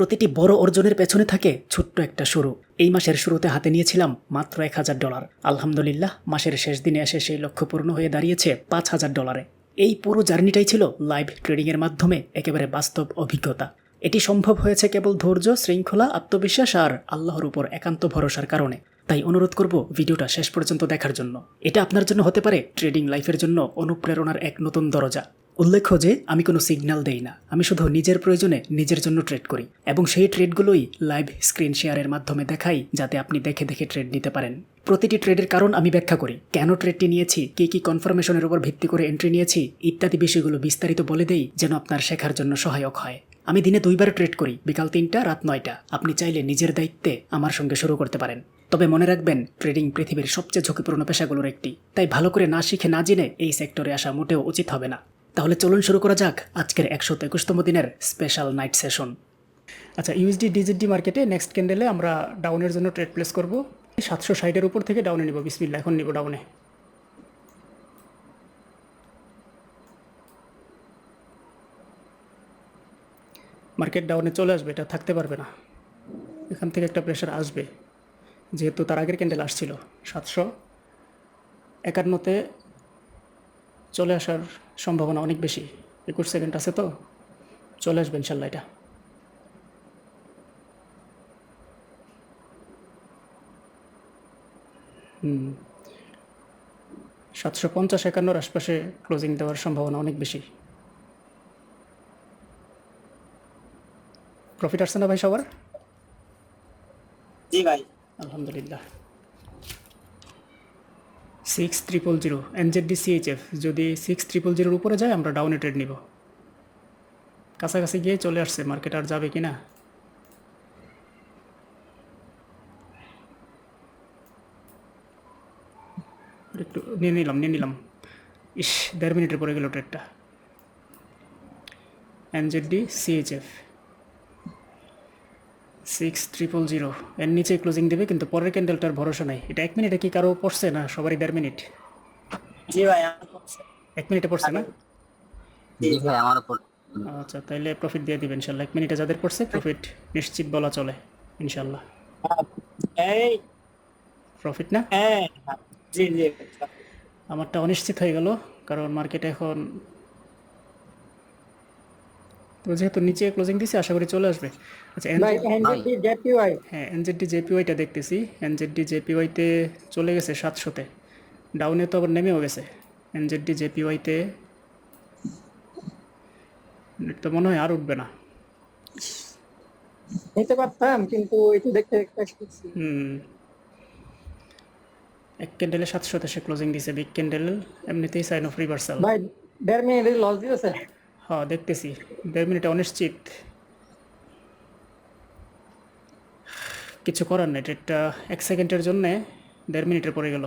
প্রতিটি বড় অর্জনের পেছনে থাকে ছোট্ট একটা শুরু। এই মাসের শুরুতে হাতে নিয়েছিলাম মাত্র এক হাজার ডলার। আলহামদুলিল্লাহ, মাসের শেষ দিনে এসে সেই লক্ষ্য পূর্ণ হয়ে দাঁড়িয়েছে পাঁচ হাজার ডলারে। এই পুরো জার্নিটাই ছিল লাইভ ট্রেডিংয়ের মাধ্যমে একেবারে বাস্তব অভিজ্ঞতা। এটি সম্ভব হয়েছে কেবল ধৈর্য, শৃঙ্খলা, আত্মবিশ্বাস আর আল্লাহর উপর একান্ত ভরসার কারণে। তাই অনুরোধ করব ভিডিওটা শেষ পর্যন্ত দেখার জন্য। এটা আপনার জন্য হতে পারে ট্রেডিং লাইফের জন্য অনুপ্রেরণার এক নতুন দরজা। উল্লেখ্য যে, আমি কোনো সিগন্যাল দেই না। আমি শুধু নিজের প্রয়োজনে নিজের জন্য ট্রেড করি এবং সেই ট্রেডগুলোই লাইভ স্ক্রিন শেয়ারের মাধ্যমে দেখাই যাতে আপনি দেখে দেখে ট্রেড নিতে পারেন। প্রতিটি ট্রেডের কারণ আমি ব্যাখ্যা করি। কেন ট্রেডটি নিয়েছি? কী কী কনফার্মেশনের উপর ভিত্তি করে এন্ট্রি নিয়েছি? ইত্যাদি বিষয়গুলো বিস্তারিত বলে দেই যেন আপনার শেখার জন্য সহায়ক হয়। আমি দিনে দুইবার ট্রেড করি, বিকাল তিনটা, রাত নয়টা। আপনি চাইলে নিজের দায়িত্বে আমার সঙ্গে শুরু করতে পারেন। তবে মনে রাখবেন, ট্রেডিং পৃথিবীর সবচেয়ে ঝুঁকিপূর্ণ পেশাগুলোর একটি। তাই ভালো করে না শিখে না জেনে এই সেক্টরে আসা মোটেও উচিত হবে না। তাহলে চলুন শুরু করা যাক আজকের একশো একুশতম দিনের স্পেশাল নাইট সেশন আচ্ছা ইউএসডি ডিজিডি মার্কেটে নেক্সট ক্যান্ডেলে আমরা ডাউনের জন্য ট্রেড প্লেস করব। সাতশো ষাটের উপর থেকে ডাউনে নিব। বিসমিল্লা এখন নিব ডাউনে মার্কেট ডাউনে চলে আসবে, এটা থাকতে পারবে না। এখান থেকে একটা প্রেশার আসবে। যেহেতু তার আগের ক্যান্ডেল আসছিল, সাতশো একান্নতে চলে আসার সম্ভাবনা অনেক বেশি। একুশ সেকেন্ড আছে তো? চলে আসবে ইনশাল্লাহ এটা। হুম। সাতশো পঞ্চাশ একান্নর আশপাশে ক্লোজিং দেওয়ার সম্ভাবনা অনেক বেশি। প্রফিট আসছে না ভাই সবার? জি ভাই। আলহামদুলিল্লাহ। Six triple zero NZD CHF যদি সিক্স ট্রিপল জিরোর উপরে যায়, আমরা ডাউনে ট্রেড নিব। কাছাকাছি গিয়ে চলে আসছে মার্কেট আর যাবে কি না একটু নিয়ে নিলাম নিয়ে নিলাম। ইস, দেড় মিনিটের পরে গেল ট্রেডটা NZD CHF six triple zero এর নিচে ক্লোজিং দেবে কিন্তু পরের ক্যান্ডেলটার ভরসা নাই। এটা এক মিনিটে কি কারও পড়ছে না? সবারই দেড় মিনিট। জি ভাই এক মিনিটে পড়ছে না? আচ্ছা তাইলে প্রফিট দিয়ে দিবেন ইনশাল্লাহ। এক মিনিটে যাদের পড়ছে প্রফিট নিশ্চিত বলা চলে ইনশাল্লাহ। এই প্রফিট না? হ্যাঁ জি জি। আমারটা অনিশ্চিত হয়ে গেল কারণ মার্কেটে এখন তো যেহেতু নিচে ক্লোজিং দিছে আশা করি চলে আসবে। আচ্ছা এনজিপি জেপিওয়াই হ্যাঁ এনজেডডি জেপিওয়াইটা দেখতেছি। এনজেডডি জেপিওয়াইতে চলে গেছে সাতশোতে ডাউনে তো আবার নেমেও গেছে। এনজেডডি জেপিওয়াইতে তো মনে হয় আর উঠবে না। নিতে পারতাম কিন্তু একটু দেখতে হুম। এক ক্যান্ডেলে সাতশোতে সে ক্লোজিং দিছে বিগ ক্যান্ডেল এমনিতেই সাইন অফ রিভার্সাল ভাই দেড় মিনিট লস দিয়েছে। হ্যাঁ দেখতেছি। দেড় মিনিটে অনিশ্চিত। কিছু করার নেই ট্রেডটা এক সেকেন্ডের জন্যে দেড় মিনিটের পরে গেল।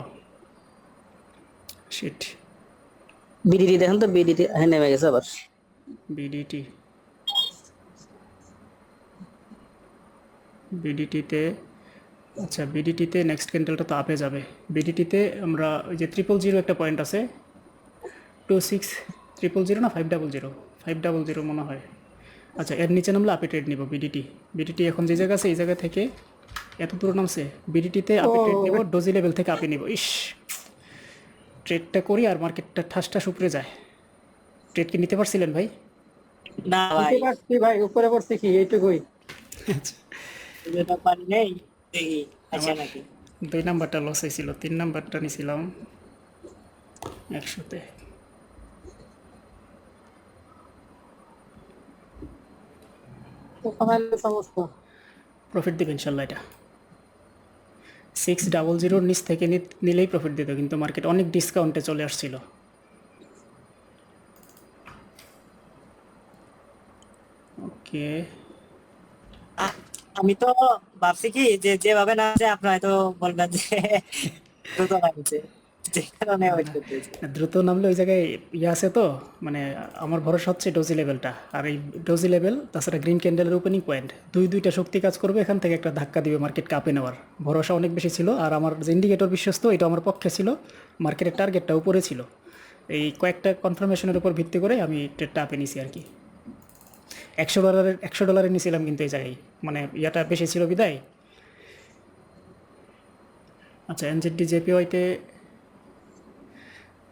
শিট বিডিটি দেখেন তো বিডিটি হ্যাঁ নেমে গেছে আবার। বিডিটি বিডিটিতে আচ্ছা বিডিটিতে নেক্সট ক্যান্ডেলটা তো আপে যাবে। বিডিটিতে আমরা ওই যে ট্রিপল জিরো একটা পয়েন্ট আছে টু সিক্স ট্রিপল জিরো না five double zero five double zero মনে হয়। আচ্ছা এর নিচে নামলে আপে ট্রেড নিব বিডিটি বিডিটি এখন যে জায়গা আছে এই জায়গা থেকে এত দূর নামছে বিডিটিতে আপে ট্রেড নিব ডোজি লেভেল থেকে আপে নিব। ইস! ট্রেডটা করি আর মার্কেটটা ঠাস ঠাস উপরে যায়। ট্রেড কি নিতে পারছিলেন ভাই? না ভাই। নিতে পারছি ভাই উপরে পড়ছে কি? এইটুকুই। যেটা পারি নেই দেখি আছে নাকি? দুই নাম্বারটা লস হয়েছিল তিন নাম্বারটা নিছিলাম। একশোতে তো কমাইলে সমস্যা প্রফিট দেবে ইনশাল্লাহ এটা। সিক্স ডাবল জিরোর নিচ থেকে নিলেই প্রফিট দিত কিন্তু মার্কেট অনেক ডিসকাউন্টে চলে আসছিল। ওকে আমি তো ভাবছি কি যে যেভাবে না আছে আপনারা হয়তো বলবেন যে দ্রুত লাগছে দ্রুত নামলে ওই জায়গায় ইয়ে আছে তো মানে আমার ভরসা হচ্ছে ডোজি লেভেলটা। আর এই ডোজি লেভেল, তাছাড়া গ্রিন ক্যান্ডেলের ওপেনিং পয়েন্ট দুই দুইটা শক্তি কাজ করবে, এখান থেকে একটা ধাক্কা দিবে মার্কেট কাপে নেওয়ার। ভরসা অনেক বেশি ছিল, আর আমার যে ইন্ডিকেটর বিশ্বস্ত, এটা আমার পক্ষে ছিল মার্কেটের টার্গেটটা উপরে ছিল। এই কয়েকটা কনফার্মেশনের উপর ভিত্তি করে আমি ট্রেডটা আপে নিছি আর কি। একশো ডলারের একশো ডলারে নিয়েছিলাম কিন্তু এই জায়গায় মানে ইয়াটা বেশি ছিল বিদায়। আচ্ছা এনজেডডি জেপিওয়াইতে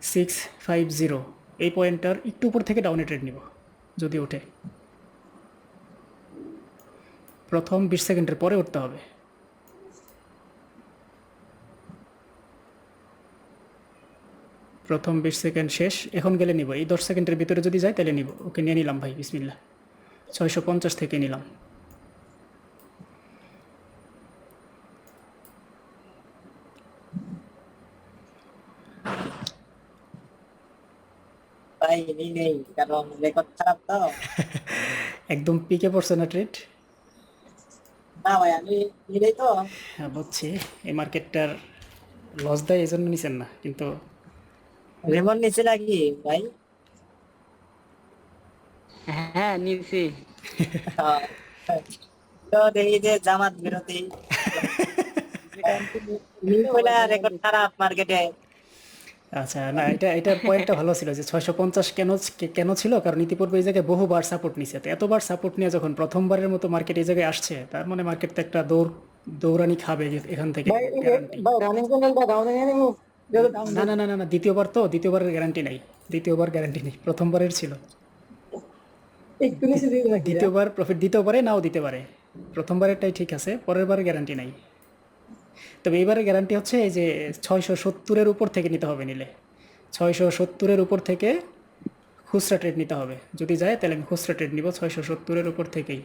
সিক্স ফাইভ জিরো এই পয়েন্টটার একটু উপর থেকে ডাউনে ট্রেড নিব, যদি ওঠে। প্রথম বিশ সেকেন্ডের পরে উঠতে হবে। প্রথম বিশ সেকেন্ড শেষ, এখন গেলে নিব। এই দশ সেকেন্ডের ভিতরে যদি যায় তাহলে নিব। ওকে, নিয়ে নিলাম ভাই বিসমিল্লা ছয়শো পঞ্চাশ থেকে নিলাম। ভাই নি নেই কারণ রেকর্ড খারাপ তো। একদম পিকে পড়ছে না ট্রেড না ভাই আমি নিলেই তো। হ্যাঁ বুঝছি। এই মার্কেটটার লস দেয় এই জন্য নিছেন না কিন্তু রেমন নিচে নাকি ভাই? হ্যাঁ নিছি। তো দেখি যে জামাত বিরোধী। রেকর্ড খারাপ মার্কেটে আচ্ছা না এটা এটার পয়েন্টটা ভালো ছিল যে ছয়শো পঞ্চাশ কেন কেন ছিল? কারণ ইতিপূর্বে এই জায়গায় বহুবার সাপোর্ট নিছে। তো এতবার সাপোর্ট নিয়ে যখন প্রথমবারের মতো মার্কেট এই জায়গায় আসছে তার মানে মার্কেট তো একটা দৌড় দৌড়ানি খাবে এখান থেকে না না না না না দ্বিতীয়বার তো দ্বিতীয়বারের গ্যারান্টি নাই। দ্বিতীয়বার গ্যারান্টি নেই প্রথমবারের ছিল। নাকি দ্বিতীয়বার প্রফিট দিতেও পারে নাও দিতে পারে। প্রথমবারেরটাই ঠিক আছে পরের বারের গ্যারান্টি নাই। তবে এইবারের গ্যারান্টি হচ্ছে এই যে ছয়শো সত্তরের উপর থেকে নিতে হবে নিলে। ছয়শো সত্তরের উপর থেকে খুচরা ট্রেড নিতে হবে। যদি যায় তাহলে আমি খুচরা ট্রেড নিব। ছয়শো সত্তরের উপর থেকেই।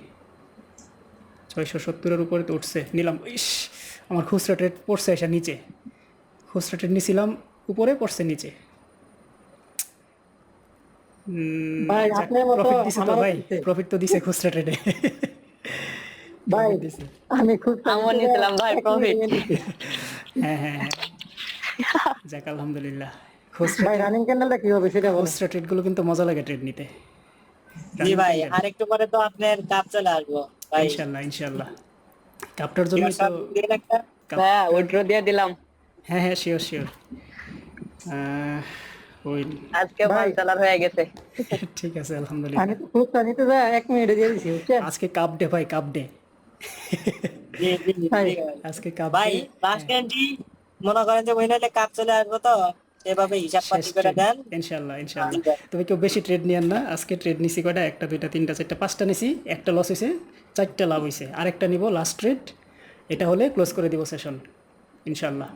ছয়শো সত্তরের উপরে তো উঠছে। নিলাম। ইস আমার খুচরা ট্রেড পড়ছে এসে নিচে। খুচরা ট্রেড নিছিলাম উপরে পড়ছে নিচে। প্রফিট দিছে তো ভাই। প্রফিট তো দিছে খুচরা ট্রেডে ভাই আমি খুব ভাই profit। হ্যাঁ হ্যাঁ হ্যাঁ। যাক আলহামদুলিল্লাহ। ভাই রানিং ক্যান্ডেলটা কি হবে সেটা ট্রেডগুলো কিন্তু মজা লাগে ট্রেড নিতে। জি ভাই আর একটু পরে তো আপনার কাপ চলে আসব ভাই। ইনশাল্লাহ ইনশাল্লাহ। কাপটার জন্যই তো হ্যাঁ উইথড্র দিয়ে দিলাম। হ্যাঁ হ্যাঁ শিওর শিওর ওই আজকে হয়ে গেছে। ঠিক আছে আলহামদুলিল্লাহ। আমি তো খুচরা নিতে যাই এক মিনিটে দিয়ে দিছি আজকে কাপ ডে ভাই কাপ ডে জি, জি, জি, ভাই। ঠিক আছে। আজকে কাপ ভাই লাস্ট এন্ট্রি মনে করেন যে ওই কাপ চলে আসব তো সেভাবে হিসাব পাতি করে দেন। ইনশাল্লাহ ইনশাল্লাহ ঠিক কেউ বেশি ট্রেড নিয়েন না। আজকে ট্রেড নিছি কয়টা? একটা দুইটা তিনটা চারটা পাঁচটা নিছি। একটা লস হয়েছে চারটা লাভ হয়েছে আরেকটা নিব লাস্ট ট্রেড এটা হলে ক্লোজ করে দিব সেশন ইনশাল্লাহ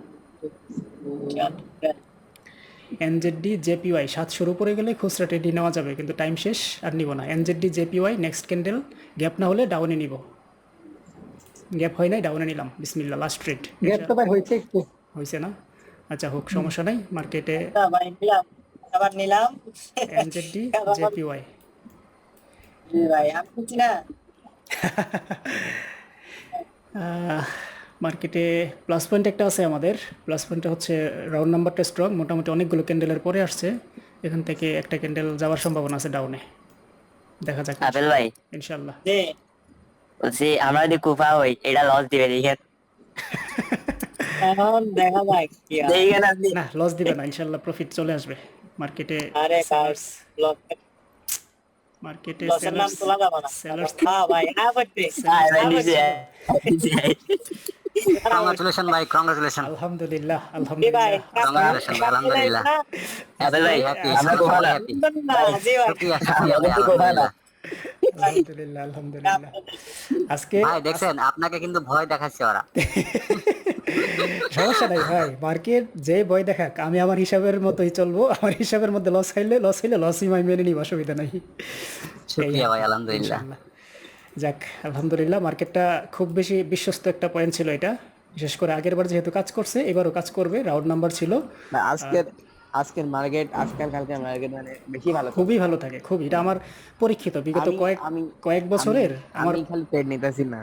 এনজেডডি জেপিওয়াই সাতশোর উপরে গেলে খুচরা ট্রেডই নেওয়া যাবে কিন্তু টাইম শেষ আর নিব না। NZD JPY next candle gap না হলে ডাউনে নিব। গ্যাপ হয় নাই ডাউনে নিলাম। বিসমিল্লা লাস্ট ট্রেড গ্যাপ তো ভাই হয়েছে একটু। হয়েছে না? আচ্ছা হোক সমস্যা নাই। মার্কেটে ভাই নিলাম আবার নিলাম। এনজেডডি জেপিওয়াই জি ভাই আমি বুঝছি না? মার্কেটে প্লাস পয়েন্ট একটা আছে আমাদের। প্লাস পয়েন্টটা হচ্ছে রাউন্ড নাম্বারটা স্ট্রং মোটামুটি অনেকগুলো ক্যান্ডেলের পরে আসছে। এখান থেকে একটা ক্যান্ডেল যাওয়ার সম্ভাবনা আছে ডাউনে দেখা যাক। আপেল ভাই। ইনশাল্লাহ যে বলছি আমরা যদি কুফা হই এটা লস দিবে দেখেন। এখন দেখা যাক কি দেখেন আপনি। না লস দিবে না ইনশাল্লাহ প্রফিট চলে আসবে। মার্কেটে আরে কাজ মার্কেটে সেলার্স হ্যাঁ ভাই হ্যাঁ। কংগ্রাচুলেশন কংগ্রাচুলেশন আলহামদুলিল্লাহ ভাই হ্যাপি আমরা হ্যাপি জি ভাই। আলহামদুলিল্লাহ আলহামদুলিল্লাহ। আজকে ভাই দেখছেন আপনাকে কিন্তু ভয় দেখাচ্ছে ওরা। সমস্যা নাই ভাই মার্কেট যে ভয় দেখাক আমি আমার হিসাবের মতোই চলবো আমার হিসাবের মধ্যে লস খাইলে লস হইলে লসই মেনে নিব অসুবিধা নাই। শুক্রিয়া ভাই আলহামদুলিল্লাহ। যাক আলহামদুলিল্লাহ মার্কেটটা খুব বেশি বিশ্বস্ত একটা পয়েন্ট ছিল এটা। বিশেষ করে আগের বার যেহেতু কাজ করছে এবারও কাজ করবে রাউন্ড নাম্বার ছিল। আজকের আজকের মার্কেট আজকাল কালকের মার্কেট মানে বেশি ভালো খুবই ভালো থাকে খুবই এটা আমার পরীক্ষিত বিগত কয়েক আমি- কয়েক বছরের আমার খালি ট্রেড নিতেছি না।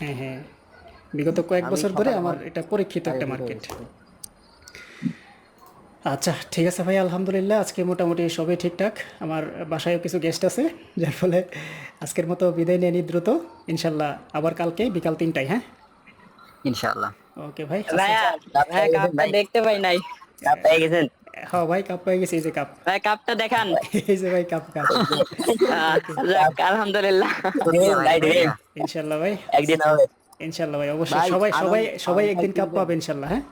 হ্যাঁ হ্যাঁ। বিগত কয়েক বছর ধরে আমার এটা পরীক্ষিত একটা মার্কেট আচ্ছা ঠিক আছে ভাই আলহামদুলিল্লাহ আজকে মোটামুটি সবই ঠিকঠাক। আমার বাসায়ও কিছু গেস্ট আছে যার ফলে আজকের মতো বিদায় নিয়ে নি দ্রুত। ইনশাল্লাহ আবার কালকে বিকাল তিনটায় হ্যাঁ? ইনশাআল্লাহ ওকে ভাই দেখতে পাই নাই। গেছেন হ্যাঁ ভাই কাপ পেয়ে গেছে এই যে কাপ ভাই কাপটা দেখান। এই যে ভাই কাপ কাপ যাক, আলহামদুলিল্লাহ। শুক্রিয়া ভাই, শুক্রিয়া। ইনশাল্লাহ ভাই। একদিন হবে। ইনশাল্লাহ ভাই অবশ্যই। সবাই সবাই সবাই একদিন কাপ পাবে ইনশাল্লাহ হ্যাঁ?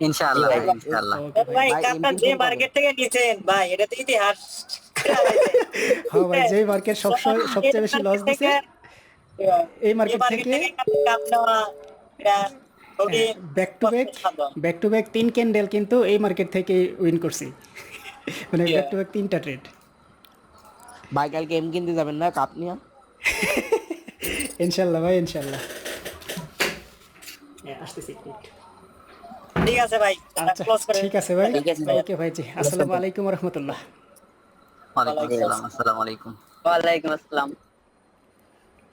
ইনশাআল্লাহ ভাই, ইনশাআল্লাহ ভাই। কাপটা যে মার্কেট থেকে নিয়েছেন ভাই এটা তো ইতিহাস। হ্যাঁ ভাই যে মার্কেট সবসময় সবচেয়ে বেশি লস দিছে এই মার্কেট থেকে কাপ নেওয়া back to back back to back তিন ক্যান্ডেল কিন্তু এই মার্কেট থেকে উইন করছি। মানে ব্যাক টু ব্যাক তিনটা ট্রেড ভাই কালকে এম কিনতে যাবেন না কাপ নিয়ে? ইনশাল্লাহ ভাই ইনশাল্লাহ। হ্যাঁ, আসতেছি। ঠিক আছে ভাই আচ্ছা ঠিক আছে ভাই। ভাই। ওকে ভাই জি আসসালামু আলাইকুম রহমতুল্লাহ। ওয়ালাইকুম আসসালাম আসসালামু আলাইকুম। ওয়ালাইকুম আসসালাম।